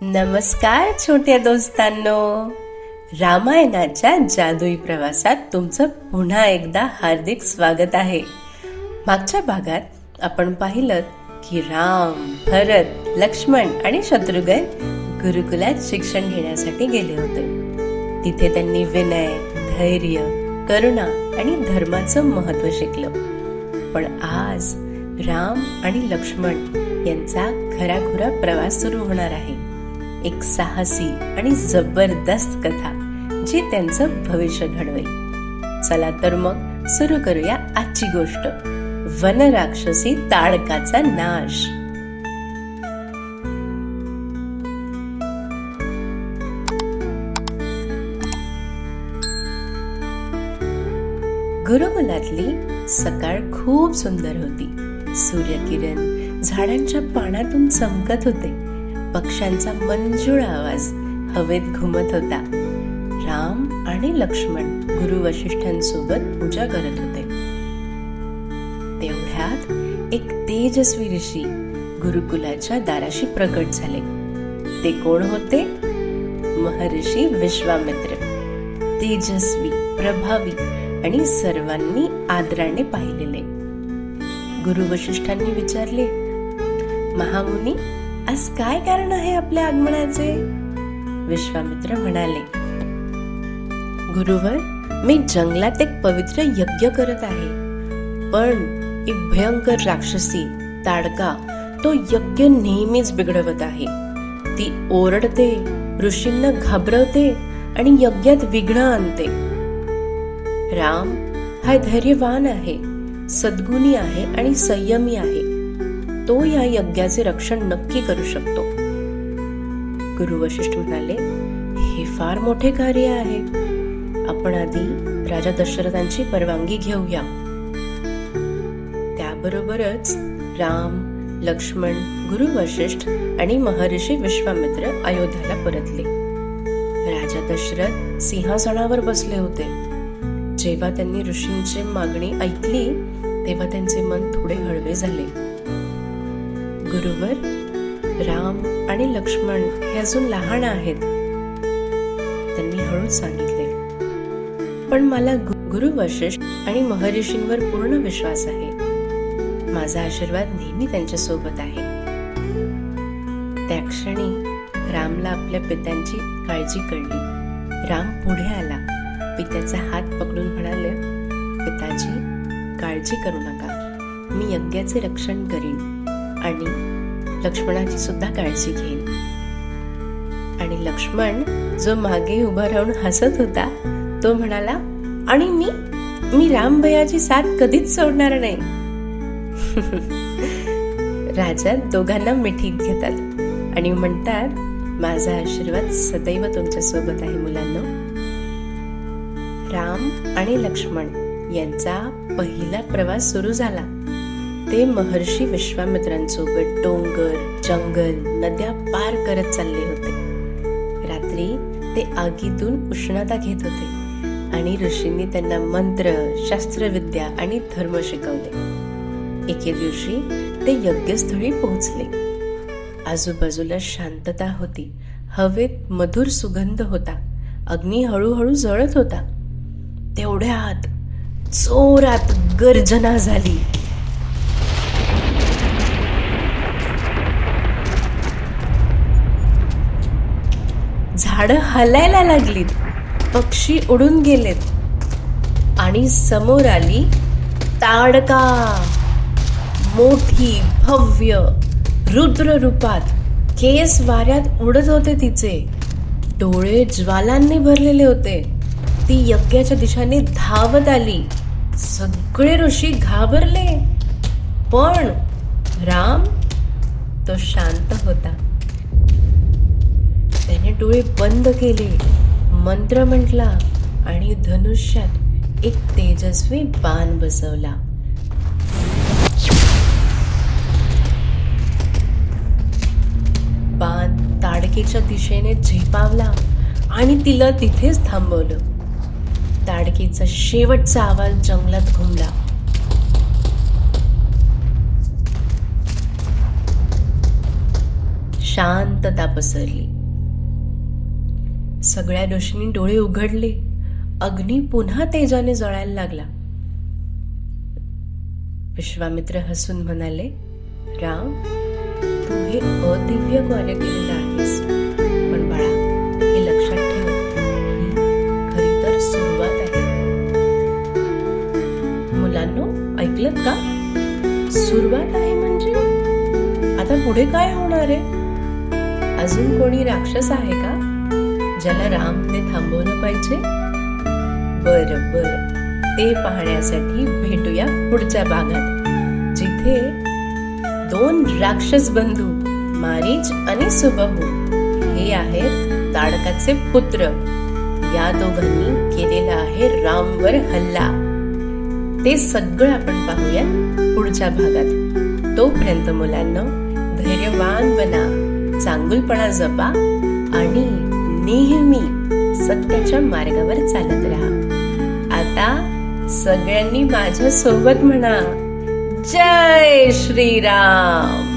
नमस्कार छोट्या दोस्तांनो. रामायणाच्या जादुई प्रवासात तुमचं पुन्हा एकदा हार्दिक स्वागत आहे. मागच्या भागात आपण पाहिलं की राम भरत लक्ष्मण आणि शत्रुघ्न गुरुकुलात शिक्षण घेण्यासाठी गेले होते. तिथे त्यांनी विनय धैर्य करुणा आणि धर्माचं महत्त्व शिकलं. पण आज राम आणि लक्ष्मण यांचा खराखुरा प्रवास सुरू होणार आहे. एक साहसी आणि जबरदस्त कथा जी त्यांचं भविष्य घडवेल. चला तर मग सुरू करूया आजची गोष्ट. वनराक्षसी ताडकाचा नाश. गुरुकुलातली सकाळ खूप सुंदर होती. सूर्यकिरण झाडांच्या पानातून चमकत होते. पक्ष्यांचा मंजूळ आवाज हवेत घुमत होता. राम आणि लक्ष्मण गुरु वशिष्ठांसोबत पूजा करत होते. तेवढ्यात एक तेजस्वी ऋषी गुरुकुलाच्या दाराशी प्रकट झाले. ते कोण होते? महर्षी विश्वामित्र. तेजस्वी प्रभावी आणि सर्वांनी आदराने पाहिलेले. गुरु वशिष्ठांनी विचारले महामुनी आज काय कारण आहे आपल्या आगमनाचे? विश्वामित्र म्हणाले गुरुवर मी जंगलात एक पवित्र यज्ञ करत आहे. पण एक भयंकर राक्षसी ताडका तो यज्ञ नेहमीच बिघडवत आहे. ती ओरडते ऋषींना घाबरवते आणि यज्ञात विघ्न आणते. राम हा धैर्यवान आहे सद्गुणी आहे आणि संयमी आहे. तो या यज्ञाचे रक्षण नक्की करू शकतो. गुरु वशिष्ठ म्हणाले हे फार मोठे कार्य आहे. आपण आधी राजा दशरथांची परवानगी घेऊया. त्याबरोबरच राम लक्ष्मण गुरु वशिष्ठ आणि महर्षी विश्वामित्र अयोध्याला परतले. राजा दशरथ सिंहासनावर बसले होते. जेव्हा त्यांनी ऋषींची मागणी ऐकली तेव्हा त्यांचे मन थोडे हळवे झाले. गुरुवर राम आणि लक्ष्मण हे अजून लहान आहेत. त्यांनी हळूच सांगितले पण मला गुरु वशिष्ठ आणि महर्षींवर पूर्ण विश्वास आहे. माझा आशीर्वाद नेहमी त्यांच्यासोबत आहे. त्या क्षणी रामला आपल्या पित्यांची काळजी कळली. राम पुढे आला. पित्याचा हात पकडून म्हणाले पिताजी काळजी करू नका. मी यज्ञाचे रक्षण करीन. आणि लक्ष्मणाची सुद्धा काळजी घेईन. आणि लक्ष्मण जो मागे उभा राहून हसत होता तो म्हणाला आणि मी? मी रामभयाची साथ कधीच सोडणार नाही. राजा दोघांना मिठीत घेतात आणि म्हणतात माझा आशीर्वाद सदैव तुमच्यासोबत आहे मुलांना. राम आणि लक्ष्मण यांचा पहिला प्रवास सुरू झाला. ते महर्षी विश्वामित्रांसोबत डोंगर जंगल नद्या पार करत चालले होते. रात्री ते आगीतून उष्णता घेत होते आणि ऋषींनी त्यांना मंत्र शास्त्रविद्या आणि धर्म शिकवले. एके दिवशी ते यज्ञस्थळी पोहोचले. आजूबाजूला शांतता होती. हवेत मधुर सुगंध होता. अग्नी हळूहळू जळत होता. तेवढ्यात जोरात गर्जना झाली. झाडं हलायला लागलीत. पक्षी उडून गेलेत. आणि समोर आली ताडका. मोठी भव्य रुद्र रूपात केस वाऱ्यात उडत होते तिचे. डोळे ज्वालांनी भरलेले होते. ती यज्ञाच्या दिशेने धावत आली. सगळे ऋषी घाबरले. पण राम तो शांत होता. डोळे बंद केले. मंत्र म्हटला आणि धनुष्यात एक तेजस्वी बाण बसवला. बाण ताडकेच्या दिशेने झेपावला आणि तिला तिथेच थांबवलं. ताडकीचा शेवटचा आवाज जंगलात घुमला. शांतता पसरली. सगळ्या ऋषींनी डोळे उघडले. अग्नी पुन्हा तेजाने जळायला लागला. विश्वामित्र हसून म्हणाले राम तू हे अदिव्य कार्य केलेलं आहेस. पण बाळा हे लक्षात ठेव ही खरी तर सुरुवात आहे. मुलांनो ऐकलं का? सुरुवात आहे म्हणजे? आता पुढे काय होणार आहे? अजून कोणी राक्षस आहे का? ज्याला रामने थांबवलं पाहिजे? बर बर. ते पाहण्यासाठी भेटूया पुढच्या भागात जिथे दोन राक्षस बंधू मारीच आणि सुबहू हे आहेत ताडकाचे पुत्र. या दोघांनी केलेला आहे रामवर हल्ला. ते सगळं आपण पाहूया पुढच्या भागात. तोपर्यंत मुलांना धैर्यवान बना चांगुलपणा जपा आणि नेहमी सत्याच्या मार्गावर चालत राहा. आता सगळ्यांनी माझ्या सोबत म्हणा. जय श्रीराम.